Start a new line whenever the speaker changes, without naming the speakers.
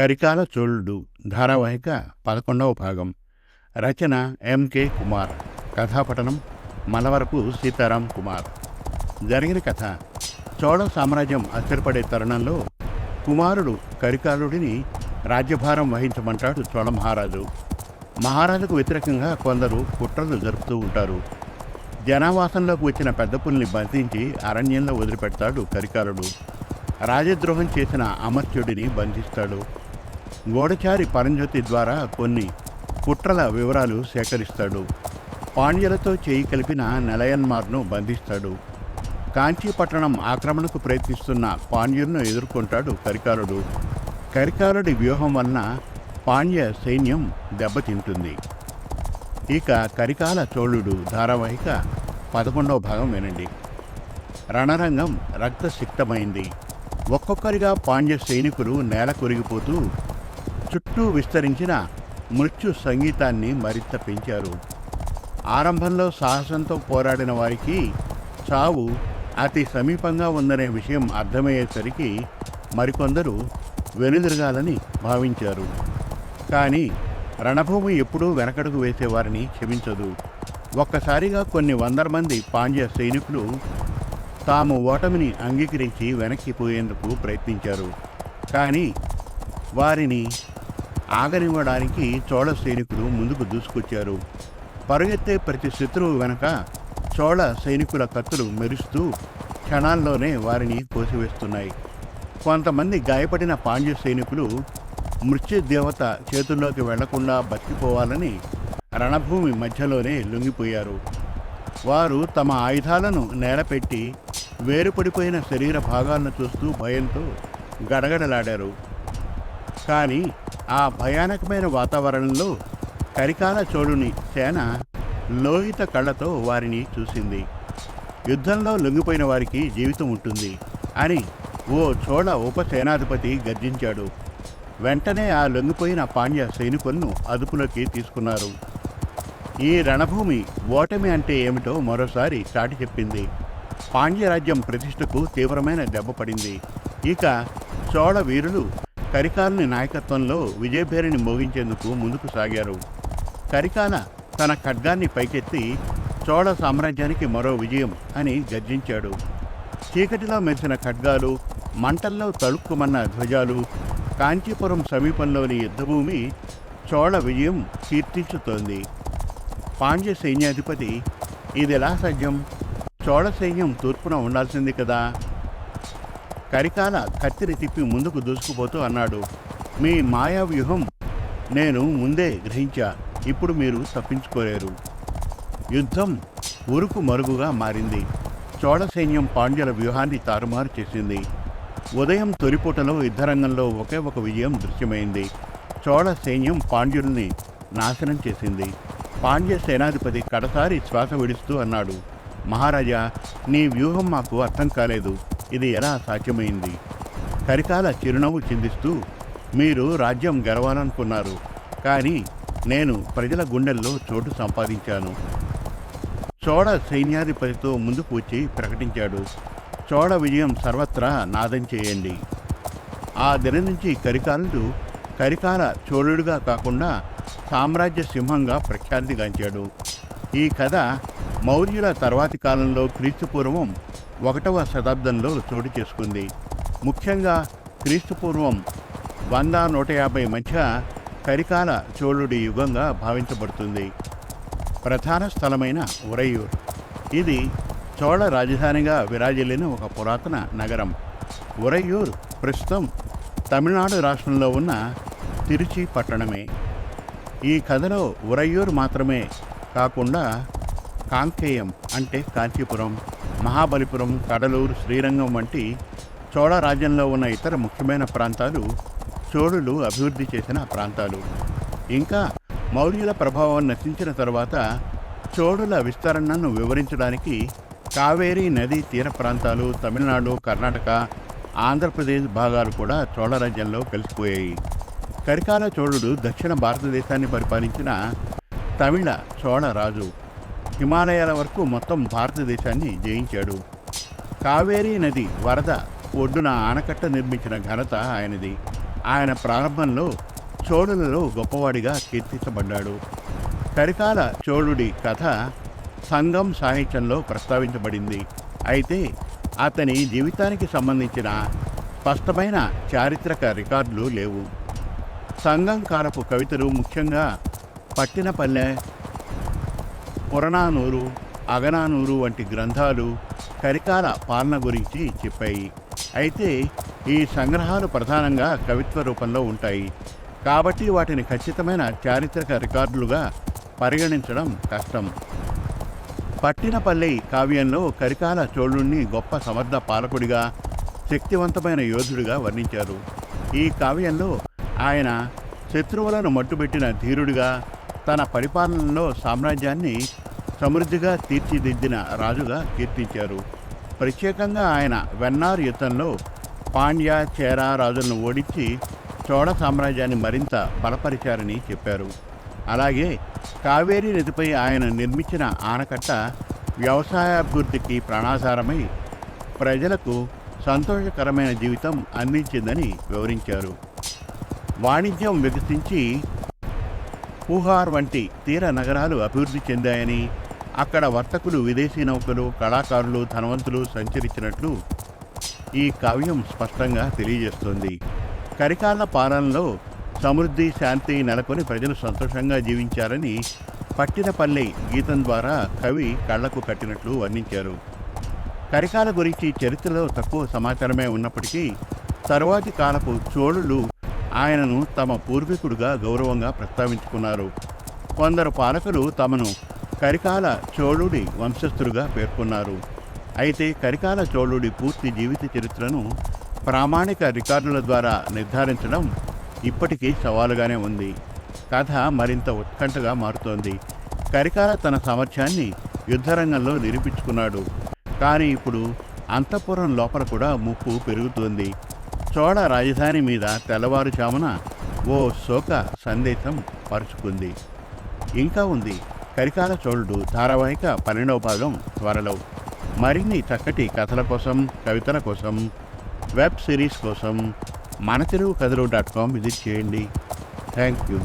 కరికాల చోళుడు ధారావాహిక పదకొండవ భాగం. రచన ఎంకే కుమార్. కథాపఠనం మలవరపు సీతారాం కుమార్. జరిగిన కథ చోళ సామ్రాజ్యం అస్థిరపడే తరుణంలో కుమారుడు కరికాలుడిని రాజ్యభారం వహించమంటాడు చోళ మహారాజు. మహారాజుకు వ్యతిరేకంగా కొందరు కుట్రలు జరుపుతూ ఉంటారు. జనావాసంలోకి వచ్చిన పెద్ద పుల్ని బంధించి అరణ్యంలో వదిలిపెడతాడు కరికాలుడు. రాజద్రోహం చేసిన అమర్త్యుడిని బంధిస్తాడు. గోడచారి పరంజ్యోతి ద్వారా కొన్ని కుట్రల వివరాలు సేకరిస్తాడు. పాండ్యులతో చేయి కలిపిన నెలయన్మార్ను బంధిస్తాడు. కాంచీపట్టణం ఆక్రమణకు ప్రయత్నిస్తున్న పాండ్యులను ఎదుర్కొంటాడు కరికాలుడు కరికాలుడి వ్యూహం వలన పాండ్య సైన్యం దెబ్బతింటుంది. ఇక కరికాల చోళుడు ధారావాహిక పదకొండవ భాగం వినండి. రణరంగం రక్తసిక్తమైంది. ఒక్కొక్కరిగా పాండ్య సైనికులు నేల కొరిగిపోతూ చుట్టూ విస్తరించిన మృత్యు సంగీతాన్ని మరింత పెంచారు. ఆరంభంలో సాహసంతో పోరాడిన వారికి చావు అతి సమీపంగా ఉందనే విషయం అర్థమయ్యేసరికి మరికొందరు వెనుదిరగాలని భావించారు. కానీ రణభూమి ఎప్పుడూ వెనకడుగు వేసేవారిని క్షమించదు. ఒక్కసారిగా కొన్ని వందల మంది పాండ్య సైనికులు తాము ఓటమిని అంగీకరించి వెనక్కిపోయేందుకు ప్రయత్నించారు. కానీ వారిని ఆగనివ్వడానికి చోళ సైనికులు ముందుకు దూసుకొచ్చారు. పరుగెత్తే ప్రతి శత్రువు వెనక చోళ సైనికుల కత్తులు మెరుస్తూ క్షణాల్లోనే వారిని కోసివేస్తున్నాయి. కొంతమంది గాయపడిన పాండ్య సైనికులు మృత్యుదేవత చేతుల్లోకి వెళ్ళకుండా బతికిపోవాలని రణభూమి మధ్యలోనే లొంగిపోయారు. వారు తమ ఆయుధాలను నేలపెట్టి వేరుపడిపోయిన శరీర భాగాలను చూస్తూ భయంతో గడగడలాడారు. కానీ ఆ భయానకమైన వాతావరణంలో కరికాల చోళుని సేన లోహిత కళ్ళతో వారిని చూసింది. యుద్ధంలో లొంగిపోయిన వారికి జీవితం ఉంటుంది అని ఓ చోళ ఉపసేనాధిపతి గర్జించాడు. వెంటనే ఆ లొంగిపోయిన పాండ్య సైనికులను అదుపులోకి తీసుకున్నారు. ఈ రణభూమి ఓటమి అంటే ఏమిటో మరోసారి చాటి చెప్పింది. పాండ్యరాజ్యం ప్రతిష్టకు తీవ్రమైన దెబ్బ పడింది. ఇక చోళ వీరులు కరికాలని నాయకత్వంలో విజయభేరిని మోగించేందుకు ముందుకు సాగారు. కరికాల తన ఖడ్గాన్ని పైకెత్తి చోళ సామ్రాజ్యానికి మరో విజయం అని గర్జించాడు. చీకటిలో మెరిసిన ఖడ్గాలు మంటల్లో తళుక్కుమన్న ధ్వజాలు కాంచీపురం సమీపంలోని యుద్ధభూమి చోళ విజయం కీర్తించుతోంది. పాండ్య సైన్యాధిపతి ఇది ఎలా సాధ్యం చోళ సైన్యం తూర్పున ఉండాల్సింది కదా. కరికాల కత్తిరి తిప్పి ముందుకు దూసుకుపోతూ అన్నాడు మీ మాయా వ్యూహం నేను ముందే గ్రహించా. ఇప్పుడు మీరు తప్పించుకోలేరు. యుద్ధం ఉరుకు మరుగుగా మారింది. చోళ సైన్యం పాండ్యుల వ్యూహాన్ని తారుమారు చేసింది. ఉదయం తొలిపూటలో యుద్ధరంగంలో ఒకే ఒక విజయం దృశ్యమైంది. చోళ సైన్యం పాండ్యుల్ని నాశనం చేసింది. పాండ్య సేనాధిపతి కడసారి శ్వాస విడుస్తూ అన్నాడు మహారాజా నీ వ్యూహం మాకు అర్థం కాలేదు. ఇది ఎలా సాధ్యమైంది? కరికాల చిరునవ్వు చిందిస్తూ మీరు రాజ్యం గెలవాలనుకున్నారు కానీ నేను ప్రజల గుండెల్లో చోటు సంపాదించాను. చోడ సైన్యాధిపతితో ముందుకు వచ్చి ప్రకటించాడు. చోడ విజయం సర్వత్రా నాదం చేయండి. ఆ దినం నుంచి కరికాలుడు కరికాల చోళుడిగా కాకుండా సామ్రాజ్య సింహంగా ప్రఖ్యాతిగాంచాడు ఈ కథ మౌర్యుల తర్వాతి కాలంలో క్రీస్తుపూర్వం ఒకటవ శతాబ్దంలో చోటు చేసుకుంది. ముఖ్యంగా క్రీస్తుపూర్వం వంద నూట యాభై మధ్య కరికాల చోళుడి యుగంగా భావించబడుతుంది. ప్రధాన స్థలమైన ఉరయ్యూర్ ఇది చోళ రాజధానిగా విరాజిల్లిన ఒక పురాతన నగరం. ఉరయ్యూర్ ప్రస్తుతం తమిళనాడు రాష్ట్రంలో ఉన్న తిరుచి పట్టణమే. ఈ కథలో ఉరయూర్ మాత్రమే కాకుండా కాంకేయం అంటే కాంచీపురం. మహాబలిపురం కడలూరు శ్రీరంగం వంటి చోళ రాజ్యంలో ఉన్న ఇతర ముఖ్యమైన ప్రాంతాలు చోళులు అభివృద్ధి చేసిన ప్రాంతాలు. ఇంకా మౌర్యుల ప్రభావం నశించిన తర్వాత చోళుల విస్తరణను వివరించడానికి కావేరీ నదీ తీర ప్రాంతాలు తమిళనాడు కర్ణాటక ఆంధ్రప్రదేశ్ భాగాలు కూడా చోళ రాజ్యంలో కలిసిపోయాయి. కరికాల చోళుడు దక్షిణ భారతదేశాన్ని పరిపాలించిన తమిళ చోళ రాజు. హిమాలయాల వరకు మొత్తం భారతదేశాన్ని జయించాడు. కావేరీ నది వరద ఒడ్డున ఆనకట్ట నిర్మించిన ఘనత ఆయనది. ఆయన ప్రారంభంలో చోళులలో గొప్పవాడిగా కీర్తించబడ్డాడు. చరికాల చోళుడి కథ సంఘం సాహిత్యంలో ప్రస్తావించబడింది. అయితే అతని జీవితానికి సంబంధించిన స్పష్టమైన చారిత్రక రికార్డులు లేవు. సంఘం కాలపు కవితలు ముఖ్యంగా పట్టినపల్లె పురణానూరు అగనానూరు వంటి గ్రంథాలు కరికాల పాలన గురించి చెప్పాయి. అయితే ఈ సంగ్రహాలు ప్రధానంగా కవిత్వ రూపంలో ఉంటాయి. కాబట్టి వాటిని ఖచ్చితమైన చారిత్రక రికార్డులుగా పరిగణించడం కష్టం. పట్టినపల్లి కావ్యంలో కరికాల చోళుణ్ణి గొప్ప సమర్థ పాలకుడిగా శక్తివంతమైన యోధుడిగా వర్ణించారు. ఈ కావ్యంలో ఆయన శత్రువులను మట్టుబెట్టిన ధీరుడిగా తన పరిపాలనలో సామ్రాజ్యాన్ని సమృద్ధిగా తీర్చిదిద్దిన రాజుగా కీర్తించారు. ప్రత్యేకంగా ఆయన వెన్నార్ యుద్ధంలో పాండ్య చేర రాజులను ఓడించి చోళ సామ్రాజ్యాన్ని మరింత బలపరిచారని చెప్పారు. అలాగే కావేరీ నదిపై ఆయన నిర్మించిన ఆనకట్ట వ్యవసాయాభివృద్ధికి ప్రాణాధారమై ప్రజలకు సంతోషకరమైన జీవితం అందించిందని వివరించారు. వాణిజ్యం వికసించి పూహార్ వంటి తీర నగరాలు అభివృద్ధి చెందాయని అక్కడ వర్తకులు విదేశీ నౌకలు కళాకారులు ధనవంతులు సంచరించినట్లు ఈ కావ్యం స్పష్టంగా తెలియజేస్తుంది. కరికాల పాలనలో సమృద్ధి శాంతి నెలకొని ప్రజలు సంతోషంగా జీవించారని పట్టినపల్లి గీతం ద్వారా కవి కళ్ళకు కట్టినట్లు వర్ణించారు. కరికాల గురించి చరిత్రలో తక్కువ సమాచారమే ఉన్నప్పటికీ తరువాతి కాలపు చోళులు ఆయనను తమ పూర్వీకుడుగా గౌరవంగా ప్రస్తావించుకున్నారు. కొందరు పాలకులు తమను కరికాల చోళుడి వంశస్థుడుగా పేర్కొన్నారు. అయితే కరికాల చోళుడి పూర్తి జీవిత చరిత్రను ప్రామాణిక రికార్డుల ద్వారా నిర్ధారించడం ఇప్పటికీ సవాలుగానే ఉంది. కథ మరింత ఉత్కంఠగా మారుతోంది. కరికాల తన సామర్థ్యాన్ని యుద్ధరంగంలో నిరూపించుకున్నాడు. కానీ ఇప్పుడు అంతఃపురం లోపల కూడా ముప్పు పెరుగుతోంది. చోళ రాజధాని మీద తెల్లవారుజామున ఓ శోక సందేశం పరుచుకుంది. ఇంకా ఉంది. కరికాల చోళుడు ధారావాహిక పన్నెండవ భాగం త్వరలో. మరిన్ని చక్కటి కథల కోసం కవితల కోసం వెబ్ సిరీస్ కోసం మన తెలుగు కథలు డాట్ కామ్ విజిట్ చేయండి. Thank you